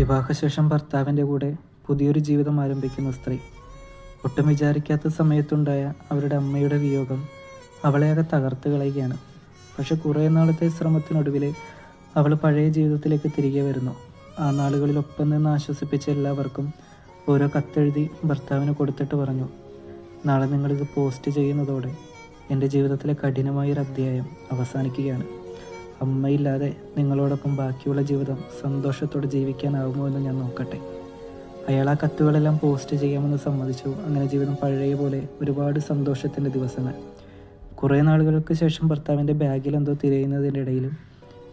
വിവാഹശേഷം ഭർത്താവിന്റെ കൂടെ പുതിയൊരു ജീവിതം ആരംഭിക്കുന്ന സ്ത്രീ. ഒട്ടും വിചാരിക്കാത്ത സമയത്തുണ്ടായ അവരുടെ അമ്മയുടെ വിയോഗം അവളെ ആകെ തകർത്ത് കളയുകയാണ്. പക്ഷെ കുറേ നാളത്തെ ശ്രമത്തിനൊടുവിൽ അവൾ പഴയ ജീവിതത്തിലേക്ക് തിരികെ വരുന്നു. ആ നാളുകളിൽ ഒപ്പം നിന്ന് ആശ്വസിപ്പിച്ച എല്ലാവർക്കും ഓരോ കത്തെഴുതി ഭർത്താവിന് കൊടുത്തിട്ട് പറഞ്ഞു നാളെ നിങ്ങളിത് പോസ്റ്റ് ചെയ്യുന്നതോടെ എന്റെ ജീവിതത്തിലെ കഠിനമായൊരു അധ്യായം അവസാനിക്കുകയാണ്. അമ്മയില്ലാതെ നിങ്ങളോടൊപ്പം ബാക്കിയുള്ള ജീവിതം സന്തോഷത്തോടെ ജീവിക്കാനാവുമോ എന്ന് ഞാൻ നോക്കട്ടെ. അയാൾ ആ കത്തുകളെല്ലാം പോസ്റ്റ് ചെയ്യാമെന്ന് സമ്മതിച്ചു. അങ്ങനെ ജീവിതം പഴയ പോലെ ഒരുപാട് സന്തോഷത്തിന്റെ ദിവസങ്ങൾ. കുറേ നാളുകൾക്ക് ശേഷം ഭർത്താവിന്റെ ബാഗിൽ എന്തോ തിരയുന്നതിന്റെ ഇടയിലും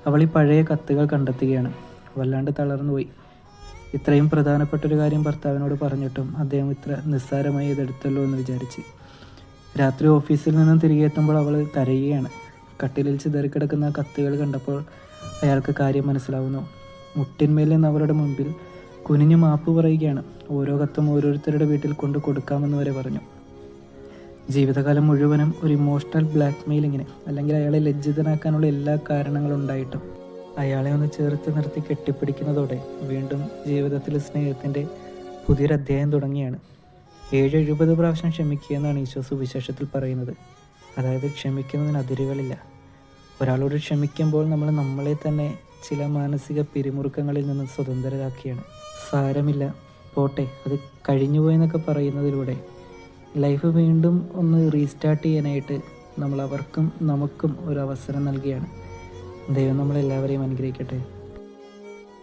അവൾ ഈ പഴയ കത്തുകൾ കണ്ടെത്തുകയാണ്. വല്ലാണ്ട് തളർന്നുപോയി ഇത്രയും പ്രധാനപ്പെട്ട ഒരു കാര്യം ഭർത്താവിനോട് പറഞ്ഞിട്ടും അദ്ദേഹം ഇത്ര നിസ്സാരമായി ഇതെടുത്തല്ലോ എന്ന് വിചാരിച്ച്. രാത്രി ഓഫീസിൽ നിന്നും തിരികെ എത്തുമ്പോൾ അവൾ കരയുകയാണ്. കട്ടിലിൽ ചിതറിക്കിടക്കുന്ന കത്തുകൾ കണ്ടപ്പോൾ അയാൾക്ക് കാര്യം മനസ്സിലാവുന്നു. മുട്ടിന്മേൽ നിന്ന് അവരുടെ മുമ്പിൽ കുനിഞ്ഞു മാപ്പ് പറയുകയാണ്. ഓരോ കത്തും ഓരോരുത്തരുടെ വീട്ടിൽ കൊണ്ട് കൊടുക്കാമെന്ന് വരെ പറഞ്ഞു. ജീവിതകാലം മുഴുവനും ഒരു ഇമോഷണൽ ബ്ലാക്ക് മെയിലിങ്ങിന് അല്ലെങ്കിൽ അയാളെ ലജ്ജിതനാക്കാനുള്ള എല്ലാ കാരണങ്ങളും ഉണ്ടായിട്ടും അയാളെ ഒന്ന് ചേർത്ത് നിർത്തി കെട്ടിപ്പിടിക്കുന്നതോടെ വീണ്ടും ജീവിതത്തിൽ സ്നേഹത്തിന്റെ പുതിയൊരധ്യായം തുടങ്ങിയാണ്. ഏഴ് എഴുപത് പ്രാവശ്യം ക്ഷമിക്കുക എന്നാണ് ഈശോ സുവിശേഷത്തിൽ പറയുന്നത്. അതായത് ക്ഷമിക്കുന്നതിന് അതിരുകളില്ല. ഒരാളോട് ക്ഷമിക്കുമ്പോൾ നമ്മൾ നമ്മളെ തന്നെ ചില മാനസിക പിരിമുറുക്കങ്ങളിൽ നിന്ന് സ്വതന്ത്രരാക്കിയാണ്. സാരമില്ല. പോട്ടെ അത് കഴിഞ്ഞുപോയെന്നൊക്കെ പറയുന്നതിലൂടെ ലൈഫ് വീണ്ടും ഒന്ന് റീസ്റ്റാർട്ട് ചെയ്യാനായിട്ട് നമ്മൾ അവർക്കും നമുക്കും ഒരു അവസരം നൽകിയാണ്. ദൈവം നമ്മളെല്ലാവരെയും അനുഗ്രഹിക്കട്ടെ.